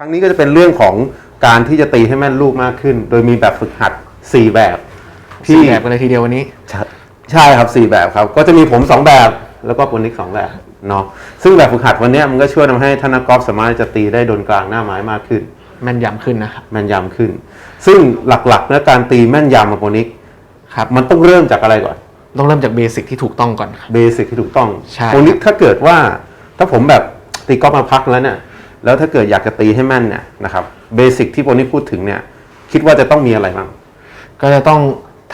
ครั้งนี้ก็จะเป็นเรื่องของการที่จะตีให้แม่นลูกมากขึ้น โดยมีแบบฝึกหัด 4 แบบสี่แบบกันเลยทีเดียววันนี้ ใช่ใช่ครับ 4 แบบครับ ก็จะมีผม 2 แบบแล้วก็ปุนิกสองแบบเนาะซึ่งแบบฝึกหัดวันเนี้ยมันก็ช่วยทำให้ท่านนักกอล์ฟสามารถจะตีได้โดนกลางหน้าไม้มากขึ้น แม่นยำขึ้นนะครับ แม่นยำขึ้น ซึ่งหลักๆแล้วการตีแม่นยำมาโปนิกครับ มันต้องเริ่มจากอะไรก่อน ต้องเริ่มจากเบสิกที่ถูกต้องก่อนครับ เบสิกที่ถูกต้องใช่ โปนิกถ้าเกิดว่า ถ้าผมแบบตีกอล์ฟมาพักแล้วเนี่ย แล้วถ้าเกิดอยากจะตีให้แม่นเนี่ยนะครับเบสิกที่โปนิกพูดถึงเนี่ย คิดว่าจะต้องมีอะไรบ้าง ก็จะต้อง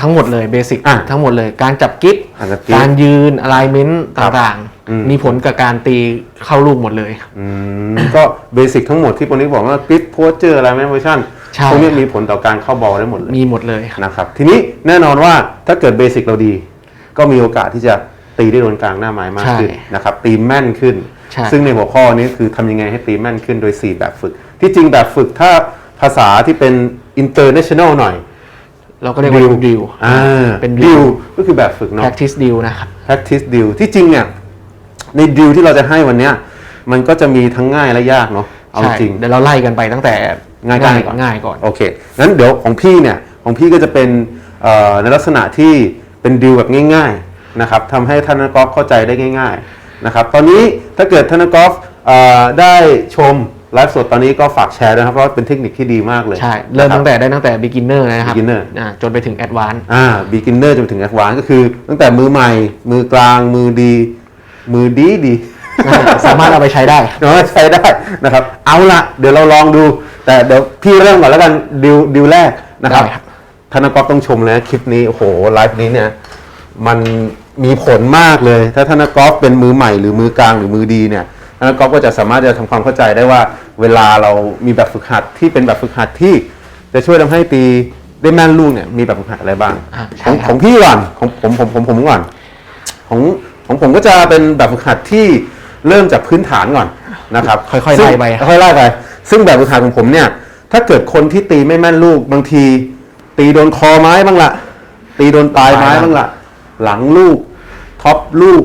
ทั้งหมดเลยเบสิกอะทั้งหมดเลย การจับกิ๊บการจับกิ๊บการยืนอะไลเมนต์ครับต่างอืม ๆ มีผลกับการตีเข้าลูกหมดเลย อืมก็เบสิกทั้งหมดที่โปนิกบอกว่ากริปโพสเจอร์อะไรแมนเวอร์ชันใช่ พวกนี้มีผลต่อการเข้าบอลได้หมดเลยมีหมดเลยครับนะครับทีนี้แน่นอนว่าถ้าเกิดเบสิกเราดี ก็มีโอกาสที่จะ ตีได้โดนกลางหน้าไม้มากขึ้นใช่นะครับตีแม่นขึ้นใช่ซึ่งในหัวข้อนี้คือทำยังไงให้ตีแม่นขึ้นโดย 4 แบบฝึก ที่จริงแบบฝึกถ้าภาษาที่เป็น international หน่อย เราก็เรียกว่าดิวอ่าเป็นดิดิววก็คือแบบฝึกเนาะ practice deal นะครับ practice deal ที่จริงเนี่ยในดิวที่เราจะให้วันเนี้ยมันก็จะมีทั้งง่ายและยากเนาะเอาใช่จริงเดี๋ยวเราไล่กันไปตั้งแต่ง่ายๆง่ายก่อนง่ายก่อนโอเคงั้นเดี๋ยวของพี่เนี่ยของพี่ก็จะเป็นเอ่อในลักษณะที่เป็นดีลแบบง่ายๆ นะครับทำให้ท่านนักกอล์ฟเข้าใจได้ง่ายๆนะครับตอนนี้ถ้าเกิดท่านนักกอล์ฟเอ่อได้ชมไลฟ์สดตอนนี้ก็ฝากแชร์ด้วยนะครับเพราะว่าเป็นเทคนิคที่ดีมากเลย ใช่ เริ่มนะคบตั้งแต่ได้ตั้งแต่ beginner นะครับ beginner อ่าจนไปถึง advanced อ่า beginner จนถึง advanced ก็คือตั้งแต่มือใหม่ มือกลางมือดี มือดีดี สามารถเอาไปใช้ได้เนาะใช้ได้นะครับ เอาละเดี๋ยวเราลองดู แต่เดี๋ยวพี่เริ่มก่อนแล้วกันดิวดิวแรกนะครับได้ครับธนกรต้องชมเลยนะคลิปนี้โอ้โหไลฟ์นี้เนี่ยมัน มีผลมากเลย ถ้าธนกรเป็นมือใหม่หรือมือกลางหรือมือดีเนี่ยธนกรก็จะสามารถจะทำความเข้าใจได้ว่า เวลาเรามีแบบฝึกหัดที่เป็นแบบฝึกหัดที่จะช่วยทำให้ตีได้แม่นลูกเนี่ยมีแบบฝึกหัดอะไรบ้างอของของพี่ก่อนของผมผมผมผมก่อนของของผมก็จะเป็นแบบฝึกหัดที่เริ่มจากพื้นฐานก่อนนะครับ ค่อยๆไล่ไปค่อยๆไล่ไปซึ่งแบบฝึกหัดของผมเนี่ย ถ้าเกิดคนที่ตีไม่แม่นลูกบางที ตีโดนคอไม้บ้างละตีโดนปลายไม้บ้างละ หลังลูก ท็อปลูก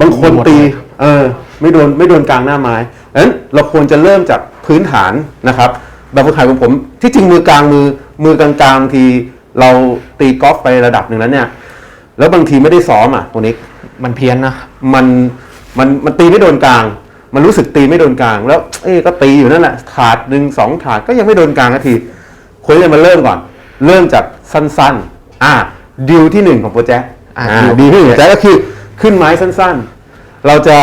บางคนหมดตีเลยเออ ไม่โดนไม่โดนกลางหน้าไม้ดังนั้นเราควรจะเริ่มจากพื้นฐานนะครับ แบบฝึกหัดของผม ที่จริงมือกลางมือมือกลางๆบางทีเราตีกอล์ฟไประดับหนึ่งแล้วเนี่ย แล้วบางทีไม่ได้ซ้อมอะตัวนี้มันเพี้ยนนะ มันมันมันตีไม่โดนกลาง มันรู้สึกตีไม่โดนกลาง แล้ว เอ๊ะก็ตีอยู่นั่นแหละถาดหนึ่งสองถาดก็ยังไม่โดนกลางนาทีควรจะมาเริ่มก่อน เริ่มจากสั้นๆ อ่า ดิวที่หนึ่งของโปรเจกต์อ่าอ่า deal ดิวที่หนึ่งของโปรเจกต์ก็คือขึ้นไม้สั้นๆ เราจะ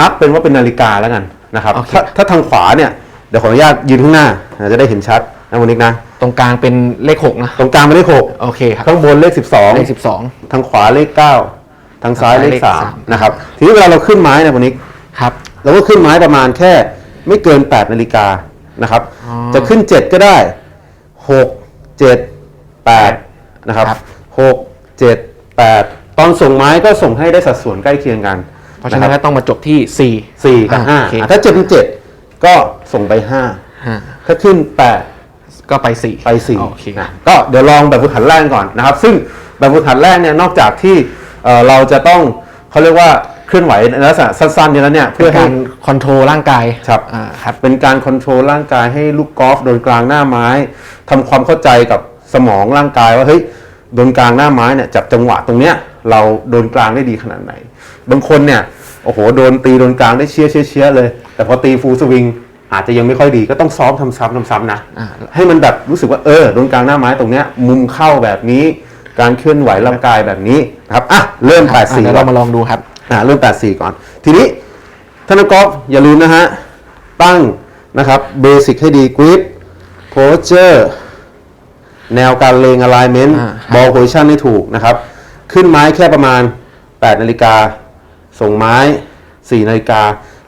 นับเป็นว่าเป็นนาฬิกาแล้วกันนะครับโอเค ถ้าถ้าทางขวาเนี่ยเดี๋ยวขออนุญาตยืนข้างหน้าอ่าจะได้เห็นชัดนะวันนี้นะ ตรงกลางเป็นเลขหกนะ ตรงกลางเป็นเลขหกโอเคครับข้างบนเลขสิบสอง เลขสิบสอง ทางขวาเลขเก้าทางซ้ายเลขเลขสามสาม นะครับ ทีนี้เวลาเราขึ้นไม้เนะวันนี้ครับ เราก็ขึ้นไม้ประมาณแค่ไม่เกิน8นาฬิกานะครับ อ๋อจะขึ้น7ก็ได้6 7 8นะครับ ครับ 6 7 8ตอนส่งไม้ก็ส่งให้ได้สัดส่วนใกล้เคียงกันเพราะฉะนั้นคก็บต้องมาจบที่สี่สี่กับอ่าห้าโอเคอะถ้า7เป็น7ก็ส่งไปห้า5ถ้าขึ้น8ก็ไปสี่ไปสี่โอเคนะก็เดี๋ยวลองแบบฝึกหัดแรกก่อนนะครับ ซึ่งแบบฝึกหัดแรกเนี่ยนอกจากที่เอ่อเราจะต้องเขาเรียกว่าเคลื่อนไหวในลักษณะสั้นๆอย่างนั้นเนี่ยเพื่เพื่ออให้การคอนโทรลร่างกายครับอ่าครับเป็นการคอนโทรลร่างกายให้ลูกกอล์ฟโดนกลางหน้าไม้ทำความเข้าใจกับสมองร่างกายว่าเฮ้ย โดนกลางหน้าไม้เนี่ยจับจังหวะตรงเนี้ยเราโดนกลางได้ดีขนาดไหน บางคนเนี่ยโอ้โหโดนตีโดนกลางได้เชียร์เชียร์เชียร์เลย แต่พอตีฟูลสวิงอาจจะยังไม่ค่อยดีก็ต้องซ้อมทำซ้ำทำซ้ำนะอ่าให้มันแบบรู้สึกว่าเออโดนกลางหน้าไม้ตรงเนี้ยมุมเข้าแบบนี้ การเคลื่อนไหวร่างกายแบบนี้นะครับอะเริ่มแปดอะสี่เดี๋ยวเรามาลองดูครับอ่าเริ่มแปดสี่ก่อน ทีนี้ท่านนักกอล์ฟอย่าลืมนะฮะตั้งนะครับเบสิกให้ดีกริปโพสเจอร์ แนวการเลง alignment อ่าครับบอลโพ i ชันให้ถูกนะครับ ขึ้นไม้แค่ประมาณ 8 นาฬิกา ส่งไม้ 4 นาฬิกา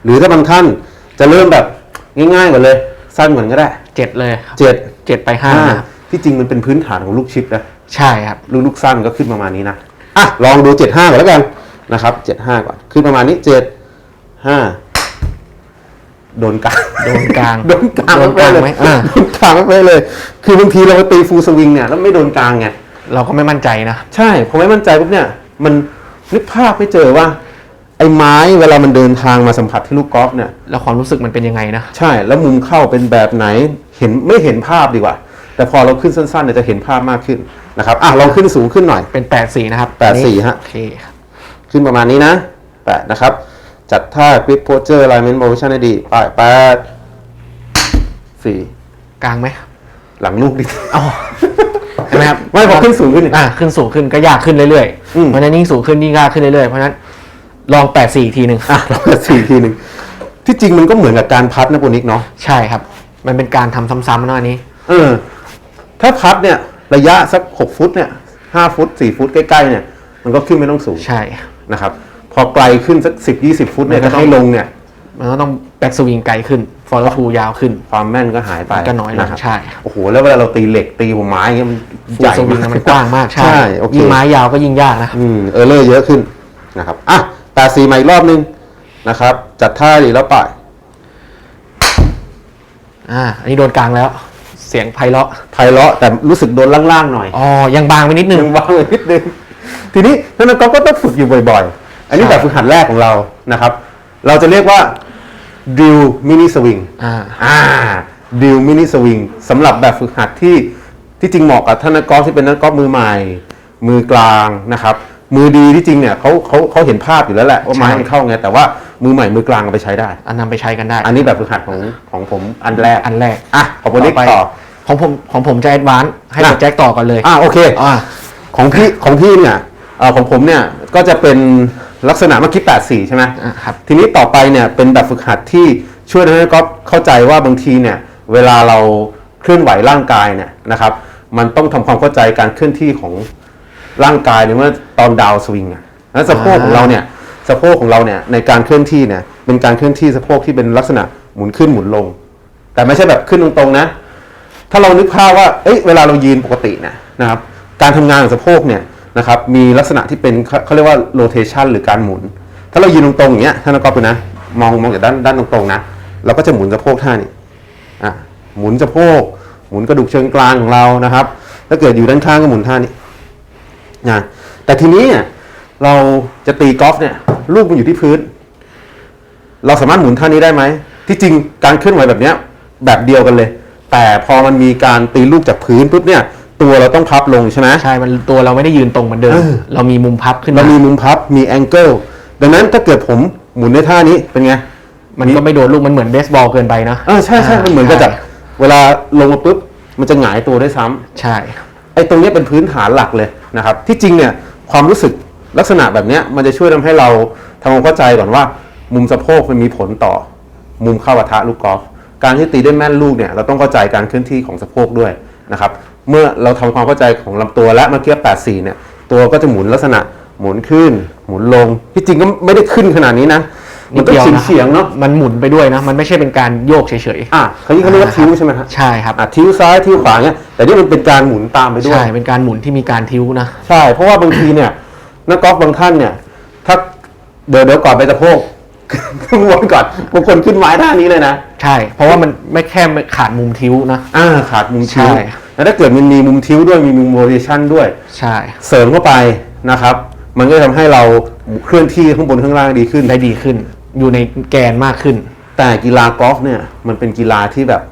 หรือถ้าบางท่านจะเริ่มแบบง่ายๆกว่าเลย สั้นกว่านั้นก็ได้ เจ็ดเลยครับเจ็ดเจ็ดไปห้าห้าที่จริงมันเป็นพื้นฐานของลูกชิปนะ ใช่ครับ ลูกลูกสั้นก็ขึ้นประมาณนี้นะ อะ ลองดู 75ก่อนแล้วกันนะครับ 75ก่อน ขึ้นประมาณนี้ 7 5 โดนกลางโดนกลางโดนกลางโดนกลางเลยไหมอ่าโดนกลางไปเลย คือบางทีเราไปตีฟูลสวิงเนี่ยแล้วไม่โดนกลางไงเราก็ไม่มั่นใจนะ ใช่ผมไม่มั่นใจปุ๊บเนี่ย มันนึกภาพไม่เจอว่า ไอ้ไม้เวลามันเดินทางมาสัมผัสที่ลูกกอล์ฟเนี่ยแล้วความรู้สึกมันเป็นยังไงนะใช่แล้วมุมเข้าเป็นแบบไหนเห็นไม่เห็นภาพดีกว่า แต่พอเราขึ้นสั้นๆเนี่ยจะเห็นภาพมากขึ้นนะครับอะลองขึ้นสูงขึ้นหน่อยเป็น8 4นะครับแปดสี่ฮะโอเคครับขึ้นประมาณนี้นะแปดนะครับ จัดท่า grip posture alignment motion ให้ดีไปแปดสี่กลางไหมหลังลูกดิอ๋อใช่ไหมครับไม่พอขึ้นสูงขึ้นอ่าขึ้นสูงขึ้นก็ยากขึ้นเรื่อยอืๆมเพราะฉะนั้นยิ่งสูงขึ้นยิ่งยากขึ้นเรื่อยๆ เพราะฉะนั้นลอง8 4อีกทีหนึ่งอะเราจะสี่ทีหนึ่งที่จริงมันก็เหมือนกับการพัดนะปุนิกเนาะใช่ครับ มันเป็นการทำซ้ำๆนะอันนี้ เออ ถ้าพัดเนี่ย ระยะสักหกฟุตเนี่ยห้าฟุตสี่ฟุตใกล้ๆเนี่ย มันก็ขึ้นไม่ต้องสูงใช่นะครับพ อไกลขึ้นสักสิบยี่สิบฟุตเนี่ยมันก็จะต้อง ให้ลงเนี่ย มันก็ต้องแบ็กสวิงไกลขึ้น ฟอร์ทูยาวขึ้น ความแม่นก็หายไปก็น้อยลงนะครับใช่โอ้โหแล้วเวลาเราตีเหล็กตีหัวไม้อย่างเงี้ยมันฟูใหญ่สวิงมันกว้างมากใช่ ใช่โอเค ยิ่งไม้ยาวก็ยิ่งยากนะอืมเออเลอร์เยอะขึ้นนะครับอะตาสีใหม่อีกรอบนึงนะครับ จัดท่าดีแล้วป่ายอ่าอันนี้โดนกลางแล้ว เสียงไพเราะไพเราะแต่รู้สึกโดนล่างๆหน่อยอ๋อยังบางไปนิดนึงยังวางเลยนิดนึง ทีนี้ท่านนักกอล์ฟก็ต้องฝึกอยู่บ่อยๆ อันนี้ใช่แบบฝึกหัดแรกของเรานะครับ เราจะเรียกว่าดิวมินิสวิงอ่าอ่าดิวมินิสวิงสำหรับแบบฝึกหัดที่ที่จริงเหมาะกับท่านนักกอล์ฟที่เป็นนักกอล์ฟมือใหม่ มือกลางนะครับ มือดีที่จริงเนี่ยเขาเขาเขาเห็นภาพอยู่แล้วแหละว่าไม้ใช่มันเข้าไงแต่ว่ามือใหม่มือกลางเอาไปใช้ได้ อันนำไปใช้กันได้ อันนี้แบบฝึกหัดของของผมอันแรกอันแรกอะขอบคุณนิกไปต่อของผมของผมจะแอดวานซ์ให้อะตัวแจ็คต่อก่อนเลยอะโอเคอ่าของพี่ของพี่เนี่ยเอ่อของผมเนี่ย ก็จะเป็นลักษณะเมื่อกี้84 ใช่ไหมอะครับ ทีนี้ต่อไปเนี่ยเป็นแบบฝึกหัดที่ช่วยให้ก๊อฟเข้าใจว่าบางทีเนี่ยเวลาเราเคลื่อนไหวร่างกายเนี่ยนะครับ มันต้องทำความเข้าใจการเคลื่อนที่ของร่างกายในเมื่อตอนดาวสวิงอะแล้วสะโพกของเราเนี่ยสะโพกของเราเนี่ยในการเคลื่อนที่เนี่ยเป็นการเคลื่อนที่สะโพกที่เป็นลักษณะหมุนขึ้นหมุนลง แต่ไม่ใช่แบบขึ้นตรงๆนะ ถ้าเรานึกภาพว่า เอ้ย เวลาเรายืนปกติเนี่ยนะครับ การทำงานของสะโพกเนี่ย นะครับมีลักษณะที่เป็นเขาเรียกว่า rotation หรือการหมุน ถ้าเรายืนตรงๆอย่างเงี้ยถ้านักกอล์ฟดูนะมองมองจากด้านด้านตรงๆนะเราก็จะหมุนสะโพกท่านี้อะหมุนสะโพกหมุนกระดูกเชิงกรานของเรานะครับ ถ้าเกิดอยู่ด้านข้างก็หมุนท่านี้นะแต่ทีนี้เนี่ยเราจะตีกอล์ฟเนี่ยลูกมันอยู่ที่พื้น เราสามารถหมุนท่านี้ได้ไหมที่จริงการเคลื่อนไหวแบบเนี้ยแบบเดียวกันเลย แต่พอมันมีการตีลูกจากพื้นปุ๊บเนี่ย ตัวเราต้องพับลงใช่ไหมใช่ มันตัวเราไม่ได้ยืนตรงเหมือนเดิมเออเรามีมุมพับขึ้นเรามามีมุมพับมีแองเกิลดังนั้นถ้าเกิดผมหมุนในท่านี้เป็นไง มันก็ไม่โดนลูกมันเหมือนเบสบอลเกินไปนะเออใช่ใช่มันเหมือนกับจากเวลาลงมาปุ๊บมันจะหงายตัวได้วยซ้ำใช่ไอ้ตรงเนี้ยเป็นพื้นฐานหลักเลยนะครับ ที่จริงเนี่ยความรู้สึกลักษณะแบบเนี้ยมันจะช่วยทำให้เราทำความเข้าใจก่อนว่า มุมสะโพกมันมีผลต่อ มุมเข้าปะทะลูกกอล์ฟการที่ตีได้แม่นลูกเนี่ยเราต้องเข้าใจการเคลื่อนที่ของสะโพกด้วย นะครับเมื่อเราทำความเข้าใจของลำตัวและเมื่อกี้84เนี่ยตัวก็จะหมุนลักษณะหมุนขึ้น หมุนลงที่จริงก็ไม่ได้ขึ้นขนาดนี้นะมันต้องดดียวะเฉียงๆเนาะมันหมุนไปด้วยนะ มันไม่ใช่เป็นการโยกเฉยอะเขาที่เขาเรียกว่าทิ้วใช่ไหมฮะๆใช่ครับอะทิ้วซ้ายทิ้วขวาเนี่ยแต่นี่มันเป็นการหมุนตามไปด้วยใช่เป็นการหมุนที่มีการทิ้วนะใช่เพราะว่าบางทีเนี่ยนักกอล์ฟบางท่านเนี่ย ถ้าเดี๋ยวเดี๋ยวก่อนไปสะโพกขึ้นวนก่อนบางคนขึ้นไม้ท่านี้เลยนะใช่ เพราะว่ามันไม่แค่ขาดมุมทิ้วนะอ่าขาดมุมทิ้วใช่ แล้วถ้าเกิดมันมีมุมทิ้วด้วยมีมุมโรเทชันด้วย ใช่ เสริมเข้าไปนะครับ มันก็จะทำให้เราเคลื่อนที่ข้างบนข้างล่างดีขึ้นได้ดีขึ้น อยู่ในแกนมากขึ้น แต่กีฬากอล์ฟเนี่ยมันเป็นกีฬาที่แบบ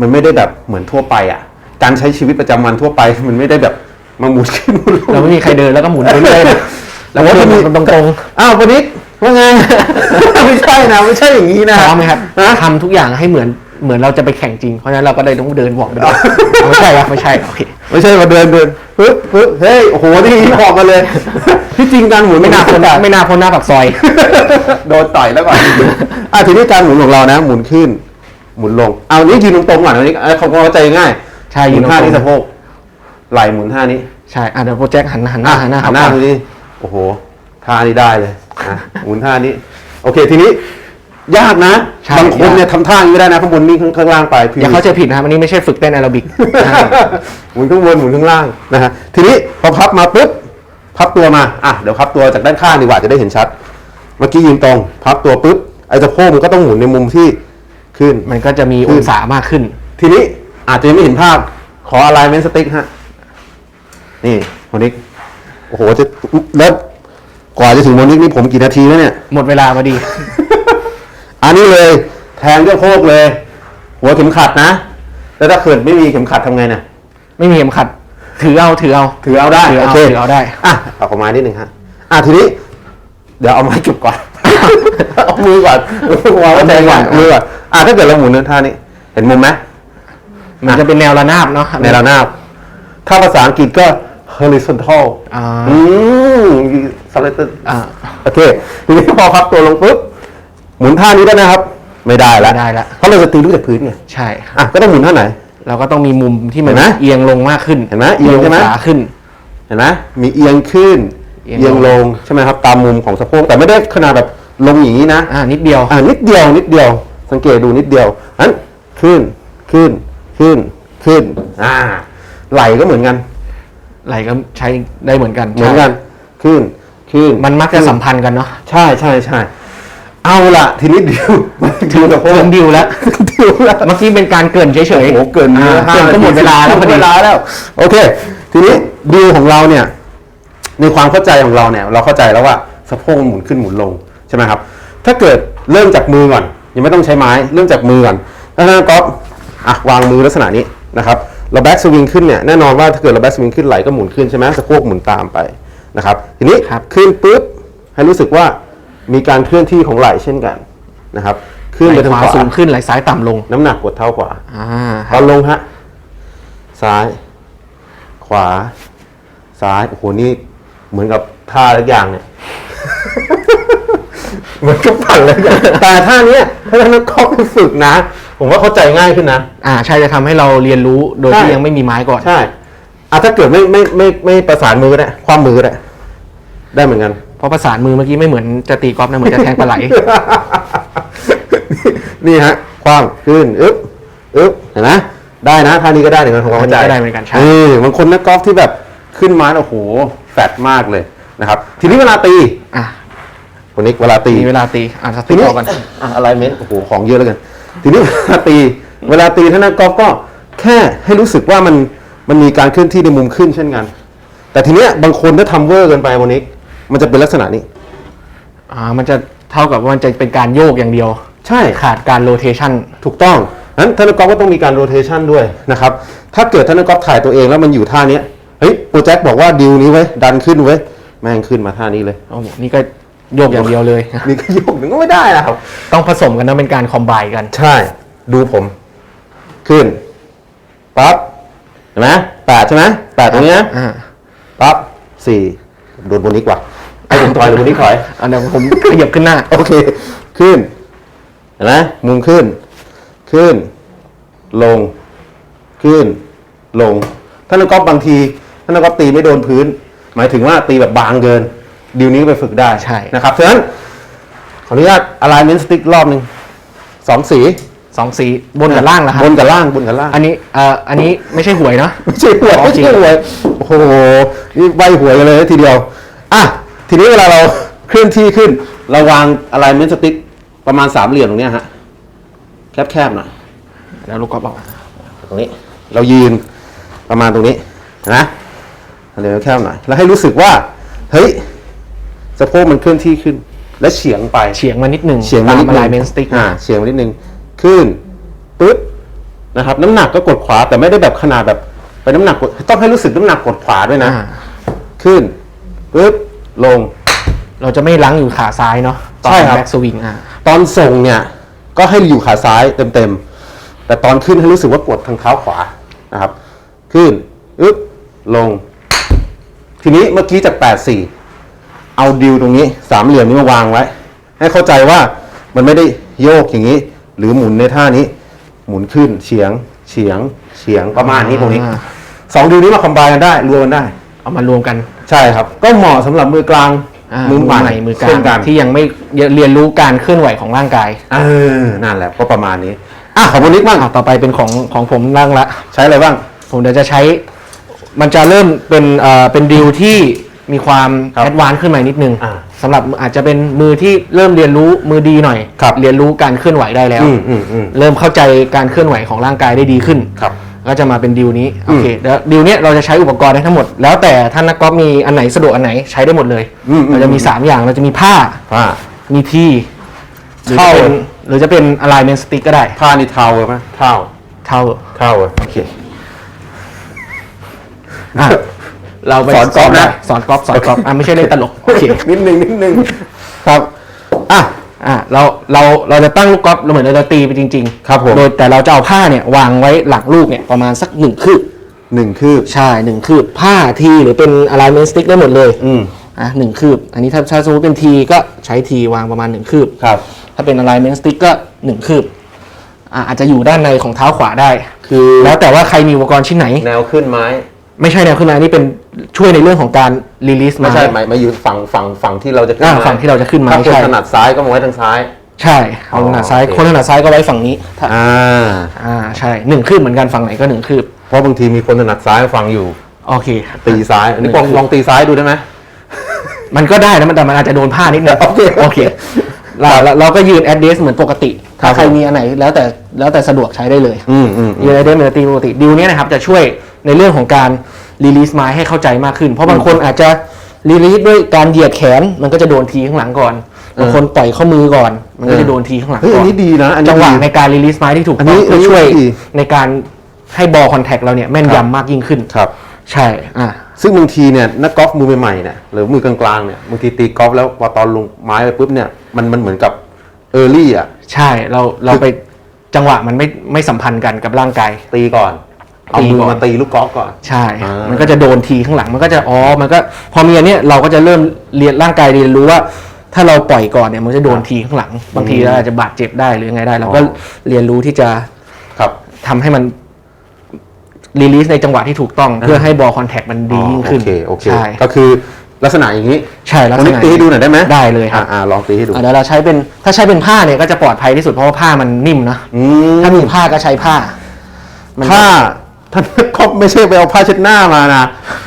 มันไม่ได้แบบเหมือนทั่วไปอะ การใช้ชีวิตประจำวันทั่วไป มันไม่ได้แบบมาหมุนขึ้นหมุนลง เราไม่มีใครเดินแล้วก็หมุนไปเรื่อยๆนะแล้วก็แต่ว่าเดิมันมีนตรงอ้าวปนิกว่าไง ไม่ใช่นะ ไม่ใช่อย่างนี้ๆนะพร้อมไหมครับฮะทำทุกอย่างให้เหมือน เหมือนเราจะไปแข่งจริง เพราะฉะนั้นเราก็เลยต้องเดินบอกไปด้วยไม่ใช่ครับไม่ใช่โอเคไม่ใช่มาเดินเดินปึ๊บปึ๊บเฮ้ยโอ้โหนี่ออกมาเลยที่จริงการหมุนไม่น่าพ้นไม่ไม่น่าพ้นหน้าปากซอย โดนต่อยแล้วก่อนอะทีนี้การหมุนของเรานะ หมุนขึ้น หมุนลง เอานี้ยืนตรงๆก่อนอันนี้เอาเขาเข้าใจง่ายใช่หยืมุนนตรงๆท่านี้สะโพกไหล่หมุนท่านี้ใช่อะเดี๋ยวโปรเจกต์หันหันหน้าหันหน้าหันหน้าเข้าดูนี่โอ้โหท่านี้ได้เลยนะหมุนท่านี้ โอเคทีนี้ ยากนะ ใช่บางคนเนี่ยยาก ทำท่าอย่างนี้ไม่ได้นะข้างบนนี่ข้างข้างล่างไปอย่าเข้าใจผิดนะครับอันนี้ไม่ใช่ฝึกเต้นแอโรบิกหมุนข้างบนหมุนข้างล่างนะฮะทีนี้พอพับมาปุ๊บพับตัวมาอะเดี๋ยวพับตัวจากด้านข้างดีกว่าจะได้เห็นชัด เมื่อกี้ยืนตรง พับตัวปุ๊บไอ้สะโพกมันก็ต้องหมุนในมุมที่ขึ้น มันก็จะมีองศามากขึ้น ทีนี้อาจจะยังไม่เห็นภาพขออะไรเมนสติ๊กฮะ นี่โมนิกโอ้โหจะแล้วกว่าจะถึงโมนิกนี่ผมกี่นาทีแล้วเนี่ย หมดเวลาพอดี อันนี้เลยแทงด้วยโคกเลย หัวเข็มขัดนะ แล้วถ้าเกิดไม่มีเข็มขัดทำไงเนี่ยไม่มีเข็มขัด ถือเอาถือเอา ถือเอาได้ถือเอาโอเคถือเอาได้อะเอาประมาณนิดหนึ่งฮะอะทีนี้ เดี๋ยวเอาไม้จุกก่อนเอามือก่อนวางไว้แทงก่อนมือก่อนอะถ้าเกิดเราหมุนเนื้อท่านี้ เห็นมุมไหมมันจะเป็นแนวระนาบเนาะในระนาบ ถ้าภาษาอังกฤษก็ horizontal อ่าอืม slanted อ่าโอเคทีนี้พอพับตัวลงปุ๊บ หมุนท่านี้ได้นะครับ ไม่ได้แล้วไม่ได้ละ เพราะเราจะตีลูกจากพื้นไงใช่อะก็ต้องหมุนท่าไหน เราก็ต้องมีมุมที่มันเห็นไหมเอียงลงมากขึ้นเห็นไหมเอียงใช่ไหม ขาขึ้น เห็นไหมมีเอียงขึ้นเอียงเอียงลงใช่ไหมครับตามมุมของสะโพกแต่ไม่ได้ขนาดแบบลงอย่างนี้นะ อ่านิดเดียว อ่านิดเดียวนิดเดียว สังเกตดูนิดเดียวอันขึ้นขึ้นขึ้นขึ้น อ่า ไหลก็เหมือนกัน ไหลก็ใช้ได้เหมือนกันเหมือนกัน ขึ้นขึ้น มันมักจะสัมพันธ์กันเนาะ ใช่ใช่ใช่ เอาละทีนี้ดิวดิวกับพวกเกินดิวแล้ว ดิวแล้วเมื่อกี้เป็นการเกรินเฉยโอ้โหเกินอ่าห้าเกินก็หมดเวลาแล้วพอหมดีดเวลาแล้ว โอเค ทีนี้ดิวของเราเนี่ย ในความเข้าใจของเราเนี่ย เราเข้าใจแล้วว่าสะโพกมันหมุนขึ้นหมุนลงใช่ไหมครับ ถ้าเกิดเริ่มจากมือก่อนยังไม่ต้องใช้ไม้เริ่มจากมือก่อนถ้าท่านก๊อฟอะวางมือลักษณะนี้นะครับเราแบ็กสวิงขึ้นเนี่ยแน่นอนว่าถ้าเกิดเราแบ็กสวิงขึ้นไหลก็หมุนขึ้นใช่ไหมสะโพกหมุนตามไปนะครับทีนี้ขึ้นปุ๊บให้รู้สึกว่า มีการเคลื่อนที่ของไหล่เช่นกันนะครับๆขึ้นไหไปลทางขวาขวาสูงขึ้นไหลซ้ายต่ำลง น้ำหนักกดเท่าขวาอ่าตอนลงฮะซ้าย ขวา ซ้ายโอ้โหนี่เหมือนกับท่าทุกอย่างเนี่ยเหมือนกับปั่นเลยอย่างแต่ท่าเนี้ยถ้าท่านนักกอล์ฟไปฝึกนะ ผมว่าเข้าใจง่ายขึ้นนะอ่าใช่จะทำให้เราเรียนรู้โดยใช่ที่ยังไม่มีไม้ก่อนใช่อะถ้าเกิดไม่ไม่ไม่ไม่ประสานมือก็ได้ความมือก็ได้ได้เหมือนกัน เพราะประสานมือเมื่อกี้ไม่เหมือนจะตีกอล์ฟนะเหมือนจะแทงปลาไหล นี่ฮะความขึ้นอึ๊บอึ๊บเห็นไหมได้นะท่านี้ก็ได้เหมือนกันผมเข้าใจอันนี้ก็ได้เหมือนกันใช่ เออบางคนนักกอล์ฟที่แบบขึ้นไม้โอ้โหแฟดมากเลยนะครับ ทีนี้เวลาตีอะคนนี้เวลาตี มีเวลาตีอ่านสทีติกนี้ต่อกัน อะอะไรเมนโอ้โห ของเยอะแล้วกัน ทีนี้เวลาตี เวลาตีท่านนักกอล์ฟก็แค่ให้รู้สึกว่ามัน มันมีการเคลื่อนที่ในมุมขึ้นเช่นกัน แต่ทีเนี้ยบางคนถ้าทำเวอร์เกินไปวันนี้ มันจะเป็นลักษณะนี้ อ่ามันจะเท่ากับว่ามันจะเป็นการโยกอย่างเดียว ใช่ขาดการโรเทชันถูกต้องนั้นท่านนักกอล์ฟก็ต้องมีการโรเทชันด้วยนะครับ ถ้าเกิดท่านนักกอล์ฟถ่ายตัวเองแล้วมันอยู่ท่าเนี้ยเฮ้ยโปรเจกต์บอกว่าดิวนี้ไว้ยดันขึ้นไว้ยแม่งขึ้นมาท่านี้เลย โอ้โหนี่ก็โยกอย่างเดียวเลย นี่ก็โยกหนึ่งก็ไม่ได้นะครับ ต้องผสมกันนะเป็นการคอมไบกัน ใช่ ดูผม ขึ้นปั๊บเห็นไหมแปดใช่ไหมแปดตรงนี้นะอ่า ปั๊บสี่โดนบนนี้กว่าไอ้ ผมถอยหรือบนนี้ถอยอันเดี๋ยวผมขยับขึ้นหน้า โอเค ขึ้นเห็นไหมมุมขึ้น ขึ้น ลง ขึ้น ลงท่านนักกอล์ฟบางทีท่านนักกอล์ฟตีไม่โดนพื้น หมายถึงว่าตีแบบบางเกินดิวนี้ก็ไปฝึกได้ใช่นะครับฉะนั้นขออนุญาต alignment stick รอบหนึ่งสองสีสองสีบนกับล่างแล้วครับบนกับล่างบนกับล่างอันนี้เอ่ออันนี้ไม่ใช่หวยเนาะไม่ใช่หวยอ๋อไม่จริงใช่หวยโอ้โหนี่ใบหวยกันเลยทีเดียวอะ ทีนี้เวลาเราเคลื่อนที่ขึ้นเราวาง alignment stick ประมาณสามเหลี่ยมตรงเนี้ยฮะแคบๆหน่อยแล้วลูกกอล์ฟบอกตรงนี้ เรายืนประมาณตรงนี้เห็นะเหลี่ยมแคบหน่อยแล้วให้รู้สึกว่า เฮ้ยสะโพกมันเคลื่อนที่ขึ้น และเฉียงไปเฉียงมานิดหนึ่งเฉียงมานิดตามนึลายงเมนสติ๊กอ่าเฉียงมานิดนึงขึ้นปึ๊บนะครับน้ำหนักก็กดขวาแต่ไม่ได้แบบขนาดแบบไปน้ำหนักกดต้องให้รู้สึกน้ำหนักกดขวาด้วยนะ ขึ้นปึ๊บ ลง เราจะไม่ล้างอยู่ขาซ้ายเนาะตอนใช่ครับ แบ็กสวิงอะตอนส่งเนี่ยก็ให้อยู่ขาซ้ายเต็มๆ แต่ตอนขึ้นให้รู้สึกว่ากดทางเท้าขวานะครับ ขึ้นอึ๊บลง ทีนี้เมื่อกี้จาก 8 4 เอาดิวตรงนี้สามเหลี่ยมนี้มาวางไว้ ให้เข้าใจว่ามันไม่ได้โยกอย่างนี้ หรือหมุนในท่านี้ หมุนขึ้นเฉียงเฉียงเฉียงประมาณนี้ตรงนี้อ่าสองดิวนี้มาคอมไบกันได้รวมกันได้ เอามารวมกัน ใช่ครับ ก็เหมาะสำหรับมือกลางอ่ามือใหม่มือกลาเช่งนกันที่ยังไม่เรียนรู้การเคลื่อนไหวของร่างกายเออนั่นแหละก็ประมาณนี้อะขอบคุณนิกบ้างอะต่อไปเป็นของของผมร่างละ ใช้อะไรบ้าง ผมเดี๋ยวจะใช้ มันจะเริ่มเป็นเอ่อเป็นดิวที่มีความครับแอดวานซ์ขึ้นมานิดนึงอ่าสำหรับอาจจะเป็นมือที่เริ่มเรียนรู้มือดีหน่อย ครับ เรียนรู้การเคลื่อนไหวได้แล้ว อืมอืมอืมเริ่มเข้าใจการเคลื่อนไหวของร่างกายได้ดีขึ้น ครับ ก็จะมาเป็นดิวนี้โอเคแล้วดิวเนี้ยเราจะใช้อุปกรณ์ได้ทั้งหมด แล้วแต่ท่านนักกอล์ฟมีอันไหนสะดวกอันไหนใช้ได้หมดเลยอืมอืม เราจะมี3อย่างเราจะมีผ้าอ่ามีที่หรือจะเท่าเป็น หรือจะเป็น alignment stick ก็ได้ท่านี่เทาไหมเท่าเท่าเท่าโอเค อะเราไปสอนกอล์ฟนะ สอนกอล์ฟสอนกอล์ฟอะไม่ใช่เล่นตลกโอเค นิดนึงนิดนึงครับ อะ อะเราเราเราจะตั้งลูกกอล์ฟเราเหมือนเราจะตีไปจริงๆครับผม โดยแต่เราจะเอาผ้าเนี่ยวางไว้หลังลูกเนี่ยประมาณสักหนึ่งคืบหนึ่งคืบ ใช่หนึ่งคืบผ้าทีหรือเป็น alignment stick ได้หมดเลยอืมอะหนึ่งคืบ อันนี้ถ้าถ้าสมมติเป็นทีก็ใช้ทีวางประมาณหนึ่งคืบ ครับ ถ้าเป็น alignment stick ก็หนึ่งคืบอะอาจจะอยู่ด้านในของเท้าขวาได้ คือแล้วแต่ว่าใครมีอุปกรณ์ชิ้นไหน แนวขึ้นไม้ ไม่ใช่แนวขึ้นมานี่เป็น ช่วยในเรื่องของการ release ไม่มาใช่หมายหมายอยู่ฝั่งฝั่งฝั่งที่เราจะขึ้นอ่าไม้ฝั่งที่เราจะขึ้นไม้ถ้าคนใช่ถนัดซ้ายก็มาไว้ทางซ้าย ใช่คนถนัดซ้ายโอเคคนถนัดซ้ายก็ไว้ฝั่งนี้ถ้าอ่า อ่าใช่หนึ่งคืบเหมือนกันฝั่งไหนก็หนึ่งคืบเพราะบางทีมีคนถนัดซ้ายฟังอยู่ โอเค ตีซ้ายอันนี้ลองหนึ่งคืบลองตีซ้ายดูได้ไหมมันก็ได้นะมันแต่มันอาจจะโดนผ้านิดนึงโอเคโอเคเราเราเราก็ยืน address เหมือนปกติครัถ้าบใครมีอันไหนแล้วแต่แล้วแต่สะดวกใช้ได้เลยอืมอืมยืน address เหมือนตีปกติดิวเนี้ยนะครับจะช่วยในเรื่องของการ release ไม้ให้เข้าใจมากขึ้น เพราะบางคนอาจจะ release ด้วยการเหยียดแขนมันก็จะโดนทีข้างหลังก่อนบางคนปล่อยข้อมือก่อน มันก็จะโดนทีข้างหลังเฮ้ยก่อัอนนนี้ดีนะอันนี้จังหวะดี ในการ release ไม้ที่ถูกอันต้นี้องอันจะนี้ช่วยดี ในการให้ ball contact เราเนี่ยแม่นครับยำมากยิ่งขึ้นครับ ใช่อะซึ่งบางทีเนี่ยนักกอล์ฟมือใหม่ๆเนี่ยหรือมือกลางๆเนี่ยบางทีตีกอล์ฟแล้วพอตอนลงไม้ไปปุ๊บเนี่ยมันมันเหมือนกับเออร์ลี่อะ ใช่เราเราไปจังหวะมันไม่ไม่สัมพันธ์กันกับร่างกาย ตีก่อน เอาตีมือก่อนมาตีลูกกอล์ฟก่อน ใช่อ่ามัมันก็จะโดนทีข้างหลังมันก็จะอ๋อ มันก็พอมีอันเนี้ยเราก็จะเริ่มเรียนร่างกายเรียนรู้ว่า ถ้าเราปล่อยก่อนเนี่ยมันจะโดนทีข้างหลัง บางทีเราอาจจะบาดเจ็บได้หรือยังไงได้ เราก็อ๋อเรียนรู้ที่จะครับทำให้มันรีลีสในจังหวะที่ถูกต้องเพื่อให้บอลคอนแทคมันดียิ่งขึ้นโอเคโอเคใช่ก็คือลักษณะอย่างนี้ใช่แล้ววันนี้ตีให้ดูหน่อยได้ไหมได้เลยครับอ่าอ่าลองตีให้ดูอะเดี๋ยวเราใช้เป็นถ้าใช้เป็นผ้าเนี่ยก็จะปลอดภัยที่สุดเพราะว่าผ้ามันนิ่มนะอืมถ้ามีผ้าก็ใช้ผ้ามันก็ผ้า ท่านก็ไม่ใช่ไปเอาผ้าเช็ดหน้ามานะ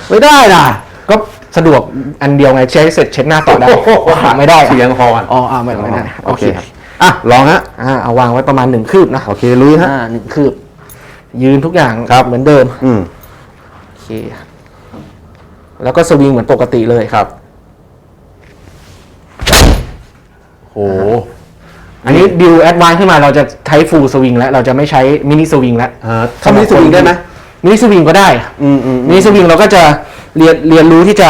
ไม่ได้นะก็สะดวกอันเดียวไงใช้เสร็จเช็ดหน้าต่อได้โอ้โหไม่ได้เสียงคอกันอ๋ออ่าไม่ไม่ได้โอเคครับอะลองฮะอ่าเอาวางไว้ประมาณหนึ่งคืบนะโอเคลุยฮะอ่าหนึ่งคืบ ยืนทุกอย่างครับเหมือนเดิม อืมโอเค แล้วก็สวิงเหมือนปกติเลยครับโหอันนี้ดิวแอดวานขึ้นมาเราจะใช้ฟูลสวิงแล้ว เราจะไม่ใช้มินิสวิงแล้วอ่าทำมินิสวิงได้ไหม มินิสวิงก็ได้อืมอืมมินิสวิงเราก็จะเรียนเรียนรู้ที่จะ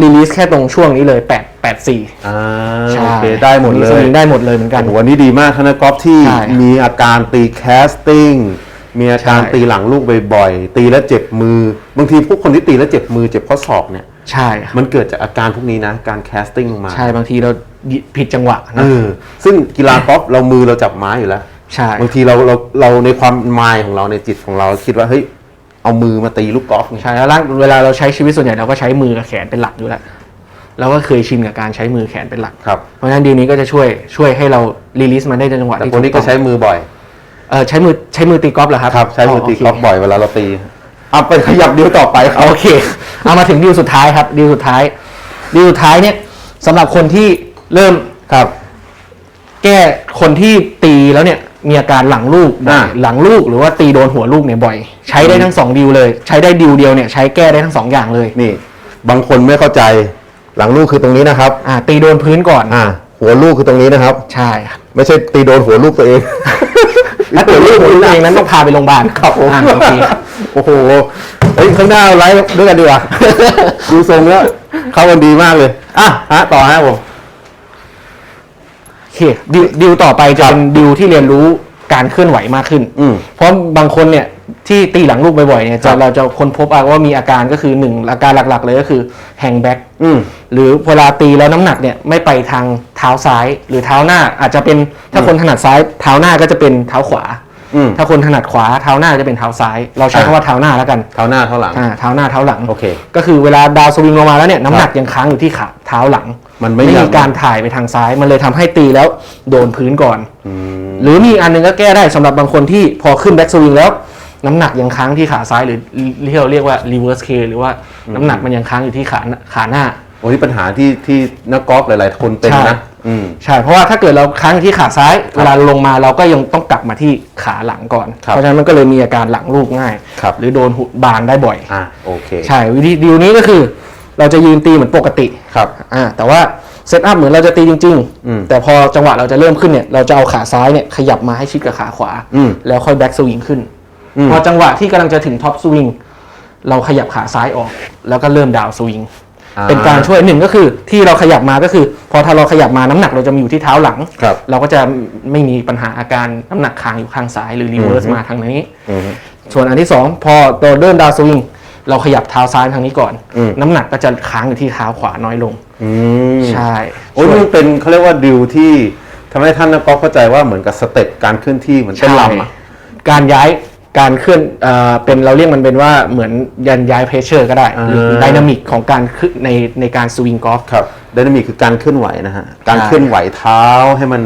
รีลีสแค่ตรงช่วงนี้เลยแปดแปดสี่ อ่าโอเคได้หมดเลสยวิงได้หมดเลยเหมือนกัน โอ้โหวันนี้ดีมากท่านนักกอล์ฟที่ใช่มีอาการตีแคสติ้งมีอาการใช่ ตีหลังลูกบ่อยๆตีแล้วเจ็บมือ บางทีพวกคนที่ตีแล้วเจ็บมือเจ็บข้อศอกเนี่ย ใช่ครับมันเกิดจากอาการพวกนี้นะ การแคสติ้งลงมาใช่บางทีเราผิดจังหวะเอนะ อซึ่งกีฬากอล์ฟเรามือเราจับไม้อยู่แล้ว ใช่ บางทีเราเราเราในความมายของเราในจิตของเราคิดว่าเฮ้ยเอามือมาตีลูกกอล์ฟไงใช่แล้วร่างเวลาเราใช้ชีวิตส่วนใหญ่เราก็ใช้มือกับแขนเป็นหลักอยู่แล้วเราก็เคยชินกับการใช้มือแขนเป็นหลัก ครับเพราะฉะนั้นดีลนี้ก็จะช่วยช่วยให้เรารีลิสมันได้ในจังหวะแต่ที่คนนี้ก็ถูใช้มือบ่อยเออใช้มือใช้มือตีกอล์ฟเหรอครับครับใช้มือตีโเคกอล์ฟบ่อยเวลาเราตีเอาไปขยับเดียวต่อไปครับ โอเค เอามาถึงดีลสุดท้ายครับดีลสุดท้ายดีลสุดท้ายเนี่ยสำหรับคนที่เริ่ม ครับ แก้คนที่ตีแล้วเนี่ย มีอาการหลังลูกบ่อยอ่า หลังลูกหรือว่าตีโดนหัวลูกเนี่ยบ่อย ใช้ได้ทั้งสองดีลเลย ใช้ได้ดีลเดียวเนี่ยใช้แก้ได้ทั้งสองอย่างเลยนี่ บางคนไม่เข้าใจหลังลูกคือตรงนี้นะครับ อ่าตีโดนพื้นก่อนอ่า หัวลูกคือตรงนี้นะครับ ใช่ครับไม่ใช่ตีโดนหัวลูกตัวเอง ถ้าเกิดลูกหัวลูกเองนั้นต้องพาไปโรงพยาบาลครับผมอ่าโอเคโอ้โหเฮ้ยข้างหน้าไลฟ์ด้วยกันดีกว่า ดูทรงแล้วเข้ากันดีมากเลย อะฮะต่อฮะผมโอ เคดิวดิวต่อไปจะเป็นดิวที่เรียนรู้การเคลื่อนไหวมากขึ้น อืม เพราะบางคนเนี่ยที่ตีหลังลูกบ่อยๆเนี่ยคจะรับ เราจะค้นพบว่ามีอาการก็คือหนึ่งอาการหลักๆ เลยก็คือแฮงแบ็ก อืม หรือเวลาตีแล้วน้ำหนักเนี่ยไม่ไปทางเท้าซ้ายหรือเท้าหน้าอาจจะเป็นถ้าคนถนัดซ้ายเท้าหน้าก็จะเป็นเท้าขวา อืม ถ้าคนถนัดขวาเท้าหน้าจะเป็นเท้าซ้าย เราใช้อ่าคำว่าเท้าหน้าแล้วกันเท้าหน้าเท้าหลัง อ่าเท้าหน้าเท้าหลัง โอเค ก็คือเวลาดาวสวิงลงมาแล้วเนี่ยน้ำหนักยังค้างอยู่ที่ขาเท้าหลังมันไม่ไม่ยัมีงการถ่ายไปทางซ้าย มันเลยทำให้ตีแล้วโดนพื้นก่อน อืม หรือมีอีกอันหนึงก็แก้ได้สำหรับบางคนที่พอขึ้นแบ็กสวิงแล้ว น้ำหนักยังค้างที่ขาซ้ายหรือที่เราเรียกว่า reverse K หรือว่าน้ำหนักมันยังค้างอยู่ที่ขาขาหน้า โอ้นี่ปัญหาที่ที่นักกอล์ฟหลาย ๆ คนเป็นใช่นะอืม ใช่เพราะว่าถ้าเกิดเราค้างอยู่ที่ขาซ้ายเวลาลงมาเราก็ยังต้องกลับมาที่ขาหลังก่อนครับเพราะฉะนั้นมันก็เลยมีอาการหลังลูกง่ายครับหรือโดนหุบานได้บ่อยอะโอเคใช่วิธีดีลนี้ก็คือ เราจะยืนตีเหมือนปกติครับอ่าแต่ว่าเซตอัพเหมือนเราจะตีจริงอืมๆแต่พอจังหวะเราจะเริ่มขึ้นเนี่ยเราจะเอาขาซ้ายเนี่ยขยับมาให้ชิดกับขาขวาอืมแล้วค่อยแบ็กสวิงขึ้นอืมพอจังหวะที่กำลังจะถึงท็อปสวิงเราขยับขาซ้ายออก แล้วก็เริ่มดาวสวิงอ่า เป็นการช่วยหนึ่งก็คือที่เราขยับมาก็คือ พอถ้าเราขยับมาน้ำหนักเราจะมาอยู่ที่เท้าหลังครับเราก็จะไม่มีปัญหาอาการน้ำหนักค้างอยู่ข้างซ้ายหรือรีเวิร์สอือฮึมาทางนี้อืมส่วนอันที่สองพอเราเริ่มดาวสวิงเราขยับเท้าซ้ายทางนี้ก่อนอืมน้ำหนักก็จะค้างอยู่ที่เท้าขวาน้อยลงอืมใช่โอ้ยมันเป็นเขาเรียกว่าดิวที่ทำให้ท่านนักกอล์ฟเข้าใจว่าเหมือนกับสเต็ปการเคลื่อนที่เหมือนเต้นใช่รำอะการย้าย การเคลื่อนเอ่อเป็นเราเรียกมันเป็นว่าเหมือนยันย้ายเพรสเชอร์ก็ได้ หรืออ่าไดนามิกของการขึ้นในในการสวิงกอล์ฟ ครับไดนามิกคือการเคลื่อนไหวนะฮะ การใช่เคลื่อนไหวเท้าให้มัน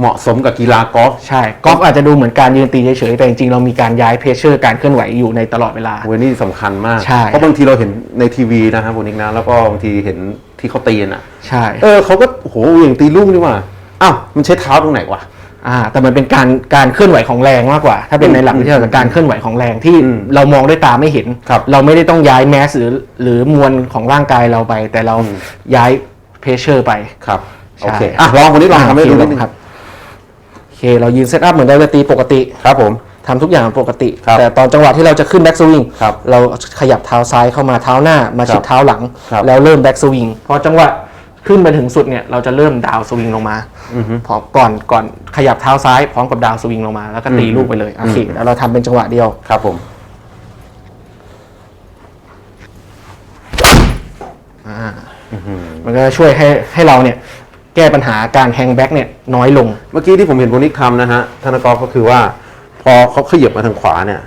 เหมาะสมกับกีฬากอล์ฟใช่กอล์ฟอาจจะดูเหมือนการยืนตีเฉยๆแต่จริงๆเรามีการย้ายเพรสเชอร์ การเคลื่อนไหวอยู่ในตลอดเวลา เว้ยนี่สำคัญมาก ใช่ เพราะบางทีเราเห็นในทีวีนะครับคุณนิกนะแล้วก็บางทีเห็นที่เขาตีกันอะ ใช่ เออเขาก็โอ้โหเหวี่ยงตีลูกนี่หว่า อ้าว มันใช้เท้าตรงไหนวะ อ่าแต่มันเป็นการการเคลื่อนไหวของแรงมากกว่า ถ้าเป็นในหลักวิทยาศาสตร์การเคลื่อนไหวของแรงที่อืมเรามองด้วยตาไม่เห็น ครับเราไม่ได้ต้องย้ายแมสหรือหรือมวลของร่างกายเราไป แต่เราอืม ย้ายเพรสเชอร์ไป ครับโอใช่เคอะลองคนนี้ลองทำให้ดูนิดนึงครับโอเคเรายืนเซตอัพเหมือนเราจะตีปกติครับผม ทำทุกอย่างปกติ ครับแต่ตอนจังหวะที่เราจะขึ้นแบ็กสวิงครับเราขยับเท้าซ้ายเข้ามาเท้าหน้ามาชิดครับเท้าหลัง ครับแล้วเริ่มแบ็กสวิงพอจังหวะ ขึ้นไปถึงสุดเนี่ยเราจะเริ่มดาวสวิงลงมาอือฮึพร้อมก่อนก่อนขยับเท้าซ้ายพร้อมกับดาวสวิงลงมาแล้วก็ตีอืมลูกไปเลยโอเคอืมแล้วเราทำเป็นจังหวะเดียว ครับผม มันก็จะช่วยให้ให้เราเนี่ยแก้ปัญหาการแฮงแบ็กเนี่ยน้อยลง เมื่อกี้ที่ผมเห็นคุณนิกทำนะฮะธนกรก็คือว่าพอเขาขยับมาทางขวาเนี่ย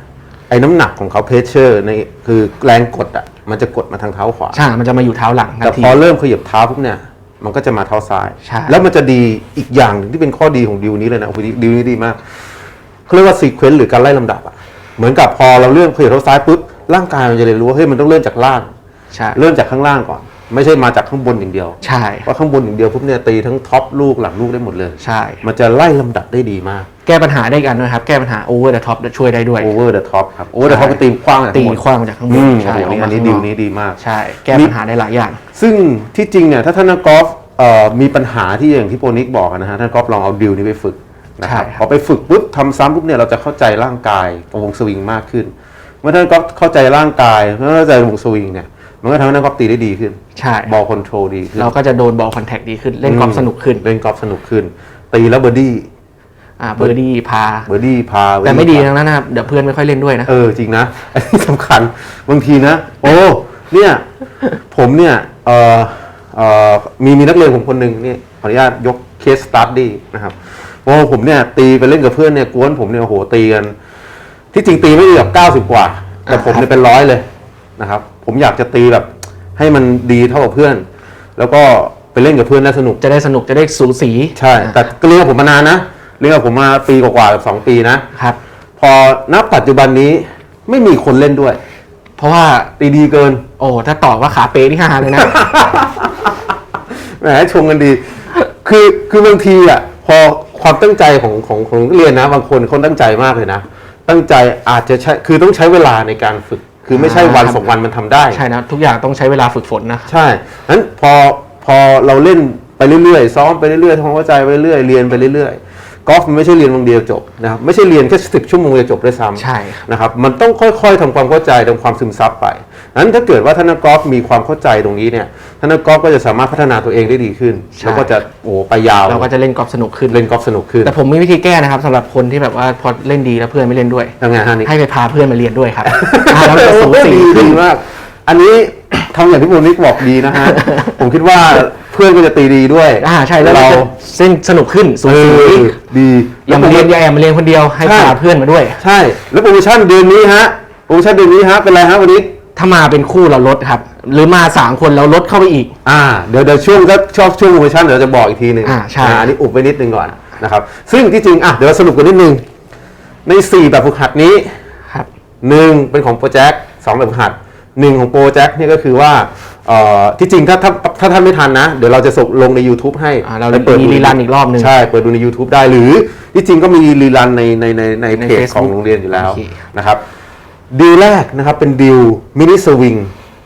ไอ้น้ำหนักของเขาเพชเชอร์ในคือแรงกดอะมันจะกดมาทางเท้าขวา ใช่ มันจะมาอยู่เท้าหลังทัแต่นทีพอเริ่มขยับเท้าปุ๊บเนี่ย มันก็จะมาเท้าซ้าย ใช่ แล้วมันจะดีอีกอย่างหนึ่งที่เป็นข้อดีของดิวนี้เลยนะโอ้โหดิวนี้ดีมากเขาเรียกว่าซีเควนต์หรือการไล่ลำดับอะเหมือนกับพอเราเลื่อนขยับเท้าซ้ายปุ๊บร่างกายมันจะเรียนรู้ว่าเฮ้ยมันต้องเริ่มจากล่าง ใช่เริ่มจากข้างล่างก่อน ไม่ใช่มาจากข้างบนอย่างเดียวใช่เพราะข้างบนอย่างเดียวปุ๊บเนี่ยตีทั้งท็อปลูกหลังลูกได้หมดเลย ใช่ มันจะไล่ลำดับได้ดีมากแก้ปัญหาได้อีกอันด้วยครับ แก้ปัญหาโอเวอร์เดอะท็อปช่วยได้ด้วยโอเวอร์เดอะท็อปครับโอเวอร์เดอะท็อปใช่ตีกว้างจากตีข้างบน คว้างมาจากข้างบอืนมใช่โอ้โหนี่อันนี้กมาดิวข้างกนี้ดีมาก ใช่แก้ปัญหาได้หลายอย่าง ซึ่งที่จริงเนี่ยถ้าท่านนักกอล์ฟเอ่อมีปัญหาที่อย่างที่โปรนิกบอกนะฮะท่านนักกอล์ฟลองเอาดิวนี้ไปฝึกนะครับใช่ครับ พอไปฝึกปุ๊บทำซ้ำปุ๊บเนี่ยเราจะเข้าใจร่างกายของวงสวิงมากขึ้น เมื่อท่านนักกอล์ฟเข้าใจร่างกายเมื่อเข้าใจวงสวิงเนี่ยมันก็ทำให้นักกอล์ฟตีได้ดีขึ้นใช่ บอลคอนโทรลดีขึ้นเราก็จะโดนบอลคอนแทคดีขึ้นเล่นกอล์ฟสนุกขึ้น เล่นกอล์ฟสนุกขึ้น ตีแล้วเบอร์ดี้อ่า เบอร์ดี้พาเบอร์ดี้พาแต่ไม่ดี birdie ทั้งนั้นนะครับเดี๋ยวเพื่อนไม่ค่อยเล่นด้วยนะเออจริงนะอันนี้สำคัญบางทีนะ โอ้เนี่ยผมเนี่ยเออเออมีมีนักเรียนผมคนหนึ่งนี่ขออนุญาตยกเคสสตัดดี้นะครับโอ้ผมเนี่ยตีไปเล่นกับเพื่อนเนี่ยกวนผมเนี่ยโอ้โหตีกัน ที่จริงตีไม่ดีแบบเก้าสิบกว่า แต่ผมเนี่ยเป็นร้อยเลยนะครับ ผมอยากจะตีแบบให้มันดีเท่ากับเพื่อน แล้วก็ไปเล่นกับเพื่อนแล้วสนุกจะได้สนุกจะได้สูสีใช่ แต่ก็เรียนกับผมมานานนะ เรียนกับผมมาปีกว่าๆกับสองปีนะ ครับ พอณปัจจุบันนี้ไม่มีคนเล่นด้วย เพราะว่าตีดีเกิน โอ้ถ้าตอบว่าขาเป๊นี่ฮาเลยนะ แหมชมกันดี คือคือบางทีอะ พอความตั้งใจของของของนักเรียนนะ บางคนเขาตั้งใจมากเลยนะ ตั้งใจอาจจะใช้คือต้องใช้เวลาในการฝึก คือไม่ใช่วันอ่าสองวันมันทำได้ ใช่นะ ทุกอย่างต้องใช้เวลาฝึกฝนนะ ใช่นั้นพอพอเราเล่นไปเรื่อยๆ ซ้อมไปเรื่อยๆทำความเข้าใจไปเรื่อยๆ เรียนไปเรื่อยๆ กอล์ฟมันไม่ใช่เรียนวันเดียวจบนะครับไม่ใช่เรียนแค่สิบชั่วโมงจะจบด้วยซ้ำใช่นะครับมันต้องค่อยๆทำความเข้าใจทำความซึมซับไปนั้นถ้าเกิดว่าท่านนักกอล์ฟมีความเข้าใจตรงนี้เนี่ยท่านนักกอล์ฟก็จะสามารถพัฒนาตัวเองได้ดีขึ้นใช่แล้วก็จะโอ้ไปยาวเราก็จะเล่นกอล์ฟสนุกขึ้นเล่นกอล์ฟสนุกขึ้นแต่ผมมีวิธีแก้นะครับสำหรับคนที่แบบว่าพอเล่นดีแล้วเพื่อนไม่เล่นด้วยทำไงฮะนี่ให้ไปพาเพื่อนมาเรียนด้วยครับอ่าแล้วมันจะสูสีดีขึ้นดีมากอันนี้ ทำอย่างที่โมนิกบอกดีนะฮะ ผมคิดว่าเพื่อนก็จะตีดีด้วย อ่าใช่แล้วเราเราจะเส้นสนุกขึ้นสูเอสีอดีอย่ามาเรียนอย่าแอบมาเรียนคนเดียวให้ใช่พาเพื่อนมาด้วย ใช่ แล้วโปรโมชั่นเดือนนี้ฮะ โปรโมชั่นเดือนนี้ฮะ เป็นไรฮะวันนี้ ถ้ามาเป็นคู่เราลดครับ หรือมาสามคนเราลดเข้าไปอีก อ่าเดี๋ยวเดี๋ยวช่วงก็ชอบช่วงโปรโมชั่นเดี๋ยวจะบอกอีกทีหนึ่งอ่าใช่ อันนี้อุบไว้นิดนึงก่อนนะครับ ซึ่งที่จริงอะเดี๋ยวเราสรุปกันนิดนึง ใน 4 แบบฝึกหัดนี้ครับ หนึ่งเป็นของโปรแจ็คสองแบบฝึกหัด หนึ่งของโปรแจ็คนี่ก็คือว่าเอ่อที่จริงถ้าถ้าถ้าท่านไม่ทันนะ เดี๋ยวเราจะส่งลงใน YouTube ให้อ่าเราไปปิดมีดูรีรันอีกรอบหนึ่งใช่ เปิดดูใน YouTube ได้หรือที่จริงก็มีรีรันในในในในในเพจ Facebook ของโรงเรียนอยู่แล้วโอเค นะครับดีลแรกนะครับเป็นดีลมินิสวิง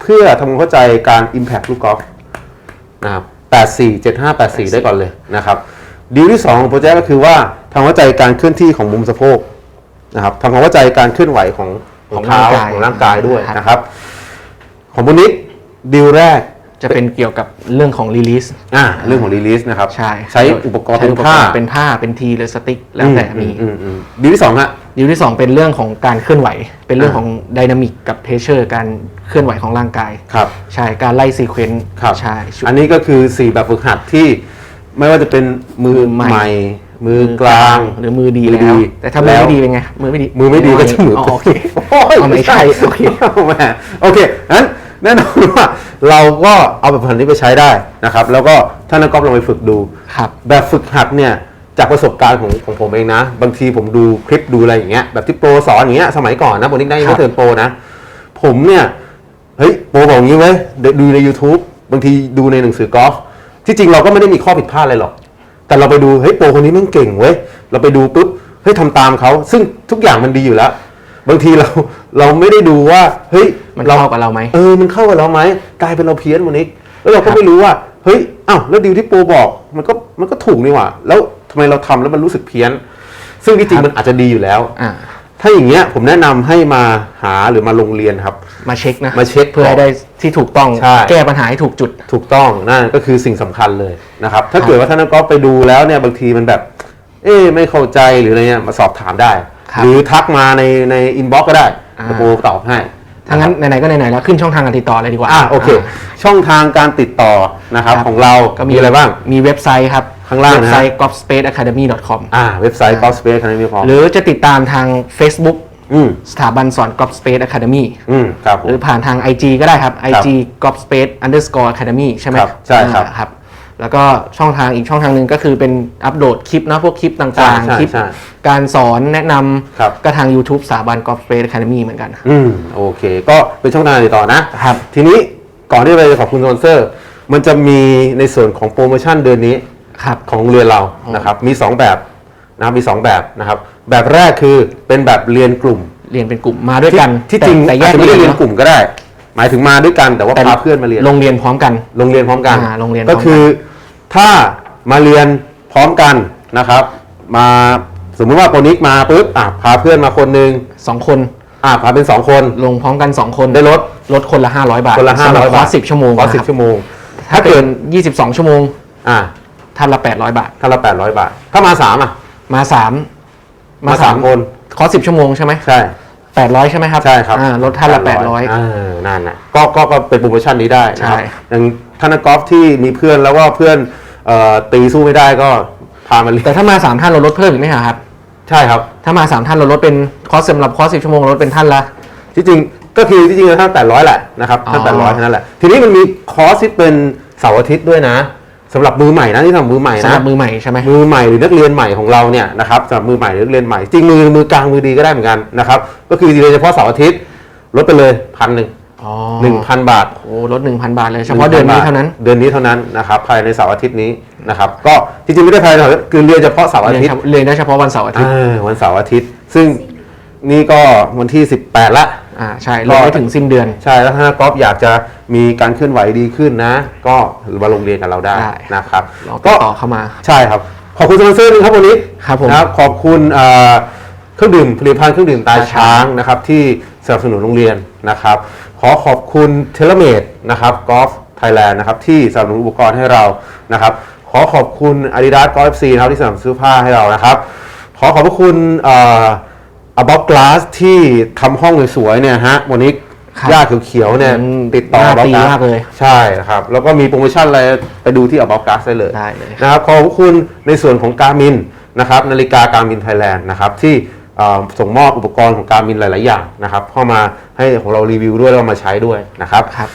เพื่อทำความเข้าใจการ Impact ลูกกอล์ฟนะครับ84 7584 ได้ก่อนเลยนะครับดีลที่2ของโปรเจกต์ก็คือว่าทำความเข้าใจการเคลื่อนที่ของมุมสะโพกนะครับทำความเข้าใจการเคลื่อนไหวของของเท้าของร่างกายของร่างกายด้วยครับนะครับ ของบุนิกดีลแรกจะเป็นเกี่ยวกับเรื่องของรีลิสอ่าเรื่องของรีลิสนะครับใช่ใช้อุปกรณ์ใช้เป็นอุปกผ้ารณ์เป็นผ้าเป็นทีหรือสติ๊กแล้วแต่มีอืมอืมดีลที่สองฮะดีลที่2เป็นเรื่องของการเคลื่อนไหว เป็นเรื่องอ่าของไดนามิกกับเพเชอร์การเคลื่อนไหวของร่างกายครับใช่การไล่ซีเควนต์ครับใช่ชุดอันนี้ก็คือ 4 แบบฝึกหัดที่ไม่ว่าจะเป็นมือมือใหม่ใหม่มือกลางหรือมือดีมือแล้วดีแต่ถ้ามือแล้วไม่ดีเป็นไงมือไม่ดีมือไม่ดีก็จะมืออ๋อโอเคโอ้ยเอาไม่ใช่โอเคแหมโอเคงั้น แน่นอนว่าเราก็เอาแบบฝึกหัดนี้ไปใช้ได้นะครับ แล้วก็ท่านนักกอล์ฟลองไปฝึกดู ครับ แบบฝึกหัดเนี่ยจากประสบการณ์ของของผมเองนะ บางทีผมดูคลิปดูอะไรอย่างเงี้ยแบบที่โปรสอนอย่างเงี้ยสมัยก่อนนะผมนี่ได้ยังครัไม่บเทิร์นโปรนะ ผมเนี่ยเฮ้ยโปรบอกอย่างนี้เว้ยเดี๋ยวดูใน YouTube บางทีดูในหนังสือกอล์ฟที่จริงเราก็ไม่ได้มีข้อผิดพลาดอะไรหรอก แต่เราไปดูเฮ้ยโปรคนนี้แมันเก่งเว้ยเราไปดูปุ๊บเฮ้ยทำตามเขาซึ่งทุกอย่างมันดีอยู่แล้ว บางทีเราเราไม่ได้ดูว่าเฮ้ยมันเข้ากับเราไหมเออมันเข้ากับเราไหมกลายเป็นเราเพี้ยนวันนี้แล้วเราครัก็บไม่รู้ว่าเฮ้ยอ้าวแล้วดีลที่โปรบอกมันก็มันก็ถูกนี่หว่า แล้วทำไมเราทำแล้วมันรู้สึกเพี้ยน ซึ่งที่จริงมันอาจจะดีอยู่แล้วอ่าถ้าอย่างเงี้ยผมแนะนำให้มาหาหรือมาโรงเรียนครับ มาเช็คนะมาเช็คเพื่อให้ได้ที่ถูกต้องใช่แก้ปัญหาให้ถูกจุด ถูกต้องนั่นก็คือสิ่งสำคัญเลยนะครับ ถ้าเกิดว่าท่านนักกอล์ฟไปดูแล้วเนี่ยบางทีมันแบบ เอ๊ะไม่เข้าใจหรืออะไรเงี้ยมาสอบถามได้ ครับ หรือทักมาในในอินบ็อกก็ได้อ่า เดี๋ยวโปรตอบให้ถ้างั้นไหนๆก็ไหนๆแล้วขึ้นช่องทางการติดต่อเลยดีกว่า อ่าโอเค ช่องทางการติดต่อนะครับครับ ของเราก็มีอะไรบ้าง มีเว็บไซต์ครับข้างล่างนะฮะเว็บไซต์ golfspaceacademy.com อ่าเว็บไซต์ Golf Space Academy พอหรือจะติดตามทาง Facebook อืมสถาบันสอน Golf Space Academy อืมครับผหม รือผ่านทาง IG ก็ได้ครับ IG Golf Space underscore academy ใช่ไหมครับใช่ครับ อ่าครับ แล้วก็ช่องทางอีกช่องทางหนึ่งก็คือเป็นอัปโหลดคลิปนะพวกคลิปต่างใช่ๆ คลิป ใช่ การสอนแนะนครับำก็ทาง YouTube สถาบัน Golf Space Academy เหมือนกัน อืมโอเค ก็เป็นช่องทางติดต่อนะ ครับ ทีนี้ก่อนที่เราจะขอบคุณสปอนเซอร์ มันจะมีในส่วนของโปรโมชั่นเดือนนี้ ครับ ของโรงเรียนเรานะครับ มี 2 แบบนะครับมี 2 แบบนะครับ แบบแรกคือเป็นแบบเรียนกลุ่มเรียนเป็นกลุ่มมาด้วยกันที่จริงแต่แต่แยอาจกจะไม่ได้เรียนอะกลุ่มก็ได้ หมายถึงมาด้วยกันแต่ว่าแต่พาเพื่อนมาเรียนโรงเรียนพร้อมกัน โรงเรียนพร้อมกันอ่าโรงเรียนพร้อก็มกันคือถ้ามาเรียนพร้อมกันนะครับ มาสมมุติว่าโปรนิกมาปุ๊บอะพาเพื่อนมาคนหนึ่งสองคนอะพาเป็นสองคน ลงพร้อมกัน2คนได้ลดลดคนละ 500 บาทคนละห้าร้อยสำหบาทคอร์ส10 ชั่วโมงคอร์สสินะบครับชั่วโมง ถ้าเกิน22 ชั่วโมงอะท่านละ 800 บาท ท่านละแปดร้อยบาท ถ้ามาสามอะ มา 3 มาสามคน คอร์ส10 ชั่วโมงใช่ไหมใช่ 800 ใช่ไหมครับใช่ครับอ่าลดท่านละ800 800 อ่านั่นน่ะก็ก็ก็เป็นโปรโมชั่นนี้ได้นะครับใช่ อย่างท่านนักกอล์ฟที่มีเพื่อนแล้วว่าเพื่อนเอ่อตีสู้ไม่ได้ก็พามาเรียนแต่ถ้ามา 3 ท่านเราลดเพิ่มอีกไหมครับ ใช่ครับ ถ้ามา 3 ท่านเราลดเป็นคอร์สสำหรับคอร์ส10 ชั่วโมงเราลดเป็นท่านละ ที่จริงก็คือที่จริงท่านแปดร้อยแหละนะครับท่านอ๋แปดร้อยอเท่านั้นแหละทีนี้มันมีคอร์สที่เป็นเสาร์อาทิตย์ด้วยนะ สำหรับมือใหม่นะที่สำหรับมือใหม่สำนะหรับมือใหม่ใช่ไหมมือใหม่หรือนักเรียนใหม่ของเราเนี่ยนะครับสำหรับมือใหม่หรือนักเรียนใหม่จริงมือมือกลางมือดีก็ได้เหมือนกันนะครับก็คือโดยเฉพาะเสาร์อาทิตย์ลดไปเลยพันหนึ่งอ๋อหนึ่งพันบาท โอ้ลด1,000บาทเลยเฉพาะเดือนนี้เท่านั้น เดือนนี้เท่านั้นนะครับภายในเสาร์อาทิตย์นี้นะครับก็จริงๆไม่ได้ภายในเสาร์อาทิตย์คือเรียนเฉพาะเสาร์อาเรียนทิตย์เฉพาะเรียนได้เฉพาะวันเสาร์อาทิตย์ อ่าวันเสาร์อาทิตย์ ซึ่งนี่ก็วันที่ 18 ละ อ่าใช่ลดไม่ถึงสิ้นเดือน ใช่แล้วถ้ากอล์ฟอยากจะมีการเคลื่อนไหวดีขึ้นนะ ก็มาลงเรียนกับเราได้ได้ นะครับเราติก็ดต่อเข้ามา ใช่ครับ ขอบคุณสปอนเซอร์หนึงครับวันนี้ครับผมนะครับขอบคุณเอ่อเครื่องดื่มผลิตภัณฑ์เครื่องดื่มตาตาช้าช้างงนะครับที่สนับสนุนโรงเรียนนะครับ ขอขอบคุณเทเลเมดนะครับกอล์ฟไทยแลนด์นะครับที่สนับสนุนอุปกรณ์ให้เรานะครับ ขอขอบคุณ Adidas Golf FC นะครับที่สนับสนุนเสื้อผ้าให้เรานะครับ ขอขอบพระคุณเอ่อ About Glass ที่ทำห้องสวยๆเนี่ยฮะวันนี้ครับหญ้าเขียวๆเนี่ยอืมติดต่อ น่า About ตี Glass มากเลยใช่ครับ แล้วก็มีโปรโมชั่นอะไรไปดูที่ About Glass ได้เลยได้เลย นะครับขอบคุณในส่วนของการมินนะครับนาฬิกาการมินไทยแลนด์นะครับที่เอ่อส่งมอบอุปกรณ์ของการมินหลาย ๆ อย่างนะครับเข้ามาให้ของเรารีวิวด้วยแล้วเอามาใช้ด้วยนะครับ ครับ